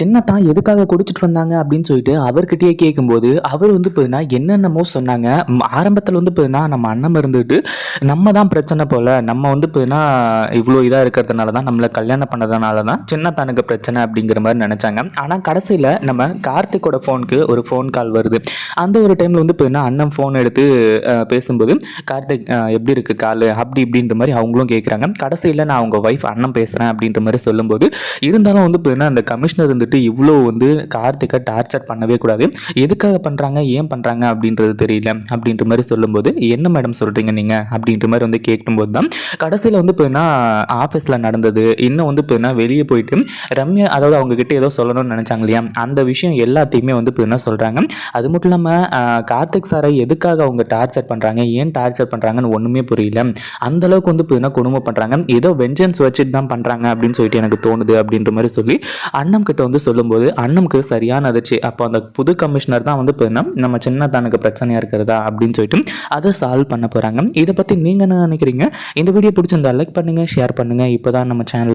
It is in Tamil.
சின்னத்தான் எதுக்காக குடிச்சிட்டு வந்தாங்க அப்படின்னு சொல்லிட்டு அவர்கிட்டயே கேட்கும்போது அவர் வந்து பார்த்தீங்கன்னா என்னென்னமோ சொன்னாங்க. ஆரம்பத்தில் வந்து பார்த்தீங்கன்னா நம்ம அண்ணன் இருந்துட்டு நம்ம தான் பிரச்சனை போல் நம்ம வந்து பார்த்தீங்கன்னா இவ்வளோ இதாக இருக்கிறதுனால தான் நம்மளை கல்யாணம் பண்ணதுனால தான் சின்னத்தானுக்கு பிரச்சனை அப்படிங்கிற மாதிரி நினச்சாங்க. ஆனால் கடைசியில் நம்ம கார்த்திக்கோட ஃபோனுக்கு ஒரு ஃபோன் கால் வருது. அந்த ஒரு டைமில் வந்து பார்த்தீங்கன்னா அண்ணன் ஃபோன் எடுத்து பேசும்போது கார்த்திக் எப்படி இருக்குது கால்? அப்படி இப்படின்ற மாதிரி அவங்களும் கேட்குறாங்க கடைசியில் நான் அவங்க ஒய்ஃப் அண்ணன் பேசுகிறேன் அப்படின்ற மாதிரி சொல்லும்போது இருந்தாலும் வந்து பார்த்தீங்கன்னா அந்த கமிஷனர் வந்துட்டு இவ்வளோ வந்து கார்த்திகை டார்ச்சர் பண்ணவே கூடாது. எதுக்காக பண்ணுறாங்க ஏன் பண்ணுறாங்க அப்படின்றது தெரியல. அப்படின்ற மாதிரி சொல்லும்போது என்ன மேடம் சொல்கிறீங்க நீங்கள் அப்படின்ற மாதிரி வந்து கேட்கும்போது தான் கடைசியில் வந்து போயின்னா ஆஃபீஸில் நடந்தது. இன்னும் வந்து பார்த்தீங்கன்னா வெளியே போயிட்டு ரம்யா அதாவது அவங்க கிட்ட ஏதோ சொல்லணும்னு நினச்சாங்க இல்லையா? அந்த விஷயம் எல்லாத்தையுமே வந்து பார்த்தீங்கன்னா சொல்கிறாங்க அது மட்டும் இல்லாமல் கார்த்திக் சாரை எதுக்காக அவங்க டார்ச்சர் பண்ணுறாங்க ஏன் டார்ச்சர் பண்ணுறாங்கன்னு ஒன்றுமே புரியல. அந்த அளவுக்கு வந்து பார்த்தீங்கன்னா குடும்பம் பண்ணுறாங்க ஏதோ வெஞ்சன்ஸ் வச்சுட்டு தான் பண்ணுறாங்க அப்படின்னு சொல்லிட்டு எனக்கு தோணுது அப்படின்ற மாதிரி சொல்லி அண்ணம் கிட்ட வந்து சொல்லும்போது அண்ணனுக்கு சரியான அதிர்ச்சி. அப்போ அந்த புது கமிஷனர் தான் வந்து பார்த்தீங்கன்னா நம்ம சின்னதானுக்கு பிரச்சனையாக இருக்கிறதா அப்படின்னு சொல்லிட்டு அதை சால்வ் பண்ண போகிறாங்க இதை பற்றி நீங்கள் என்ன நினைக்கிறீங்க? இந்த வீடியோ பிடிச்சிருந்தா லைக் பண்ணுங்கள் ஷேர் பண்ணுங்கள் இப்போ தான் நம்ம சேனல்